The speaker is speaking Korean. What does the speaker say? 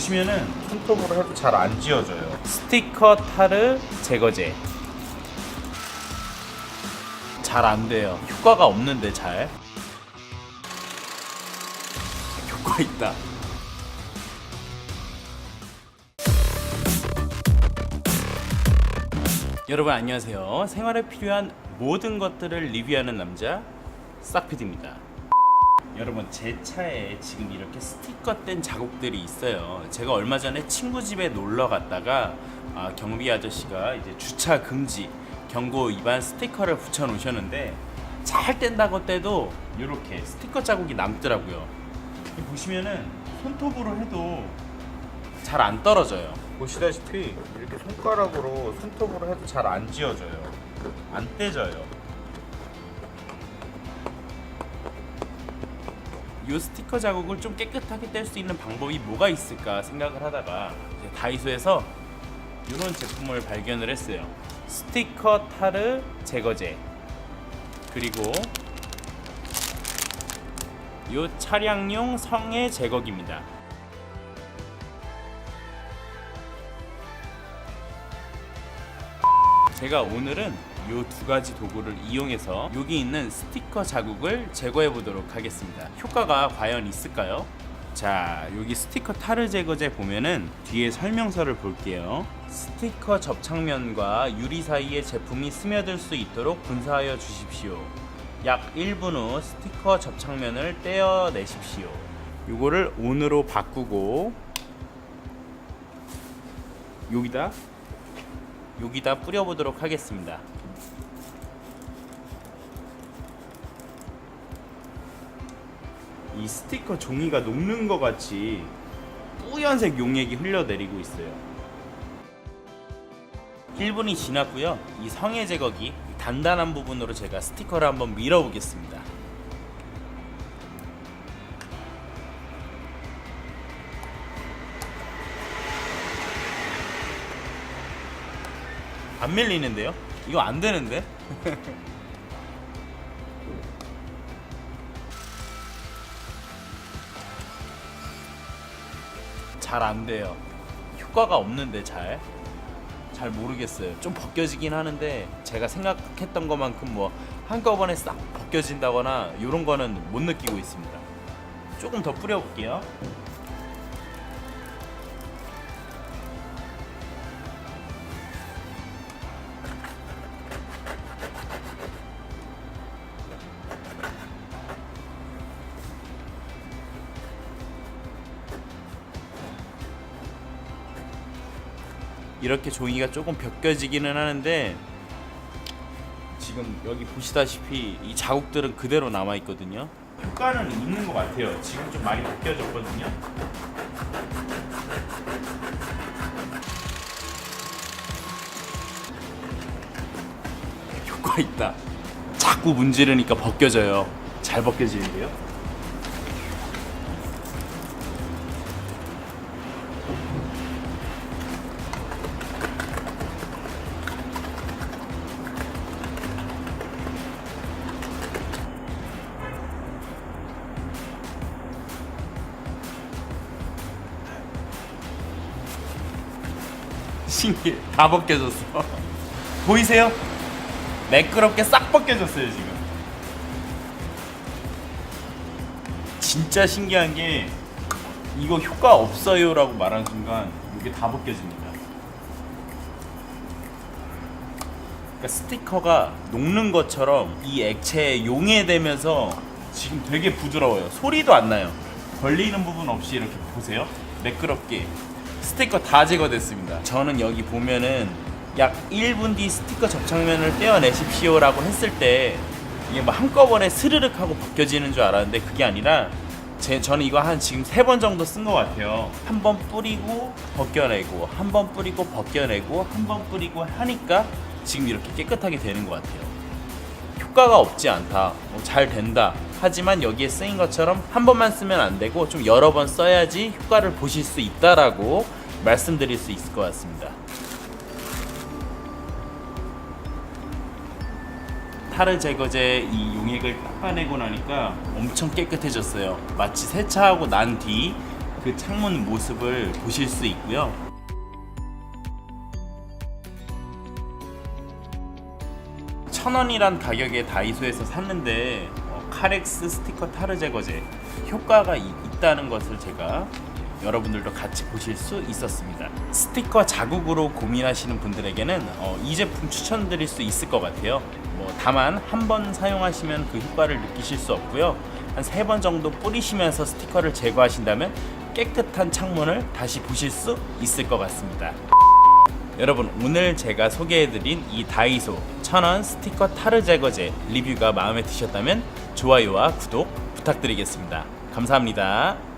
보시면은 손톱으로 해도 잘 안 지워져요. 스티커 타르 제거제. 잘 안 돼요. 효과가 없는데 잘. 효과 있다. 여러분 안녕하세요. 생활에 필요한 모든 것들을 리뷰하는 남자 싹피디입니다. 여러분 제 차에 지금 이렇게 스티커 뗀 자국들이 있어요. 제가 얼마 전에 친구 집에 놀러 갔다가 아, 경비 아저씨가 이제 주차 금지 경고 위반 스티커를 붙여 놓으셨는데 잘 뗀다고 떼도 이렇게 스티커 자국이 남더라고요. 보시면은 손톱으로 해도 잘 안 떨어져요. 보시다시피 이렇게 손가락으로 손톱으로 해도 잘 안 지워져요. 안 떼져요. 이 스티커 자국을 좀 깨끗하게 뗄 수 있는 방법이 뭐가 있을까 생각을 하다가 다이소에서 이런 제품을 발견을 했어요. 스티커 타르 제거제 그리고 이 차량용 성해 제거기입니다. 제가 오늘은 이 두 가지 도구를 이용해서 여기 있는 스티커 자국을 제거해 보도록 하겠습니다. 효과가 과연 있을까요? 자, 여기 스티커 타르 제거제 보면은 뒤에 설명서를 볼게요. 스티커 접착면과 유리 사이에 제품이 스며들 수 있도록 분사하여 주십시오. 약 1분 후 스티커 접착면을 떼어내십시오. 요거를 온으로 바꾸고 여기다 여기다 뿌려보도록 하겠습니다. 이 스티커 종이가 녹는 것 같이 뿌연색 용액이 흘러내리고 있어요. 1분이 지났고요. 이 성해 제거기 단단한 부분으로 제가 스티커를 한번 밀어보겠습니다. 안 밀리는데요? 이거 안 되는데? 잘 안 돼요. 효과가 없는데 잘. 잘 모르겠어요. 좀 벗겨지긴 하는데 제가 생각했던 것만큼 뭐 한꺼번에 싹 벗겨진다거나 이런 거는 못 느끼고 있습니다. 조금 더 뿌려볼게요. 이렇게 종이가 조금 벗겨지기는 하는데 지금 여기 보시다시피 이 자국들은 그대로 남아 있거든요. 효과는 있는 것 같아요. 지금 좀 많이 벗겨졌거든요. 효과 있다. 자꾸 문지르니까 벗겨져요. 잘 벗겨지는데요. 신기해. 다 벗겨졌어. 보이세요? 매끄럽게 싹 벗겨졌어요, 지금. 진짜 신기한 게 이거 효과 없어요라고 말한 순간 이게 다 벗겨집니다. 그러니까 스티커가 녹는 것처럼 이 액체에 용해되면서 지금 되게 부드러워요. 소리도 안 나요. 걸리는 부분 없이 이렇게 보세요. 매끄럽게 스티커 다 제거됐습니다. 저는 여기 보면은 약 1분 뒤 스티커 접착면을 떼어내십시오라고 했을 때 이게 뭐 한꺼번에 스르륵 하고 벗겨지는 줄 알았는데 그게 아니라 제 저는 이거 한 지금 세 번 정도 쓴 것 같아요. 한 번 뿌리고 벗겨내고 한 번 뿌리고 벗겨내고 한 번 뿌리고 하니까 지금 이렇게 깨끗하게 되는 것 같아요. 효과가 없지 않다. 뭐 잘 된다. 하지만 여기에 쓰인 것처럼 한 번만 쓰면 안 되고 좀 여러 번 써야지 효과를 보실 수 있다라고 말씀드릴 수 있을 것 같습니다. 타르 제거제 이 용액을 닦아내고 나니까 엄청 깨끗해졌어요. 마치 세차하고 난 뒤 그 창문 모습을 보실 수 있고요. 천 원이란 가격에 다이소에서 샀는데 어, 카렉스 스티커 타르 제거제 효과가 이- 있다는 것을 제가 여러분들도 같이 보실 수 있었습니다. 스티커 자국으로 고민하시는 분들에게는 어, 이 제품 추천드릴 수 있을 것 같아요. 뭐 다만 한 번 사용하시면 그 효과를 느끼실 수 없고요. 한 세 번 정도 뿌리시면서 스티커를 제거하신다면 깨끗한 창문을 다시 보실 수 있을 것 같습니다. 여러분 오늘 제가 소개해드린 이 다이소 천원 스티커 타르 제거제 리뷰가 마음에 드셨다면 좋아요와 구독 부탁드리겠습니다. 감사합니다.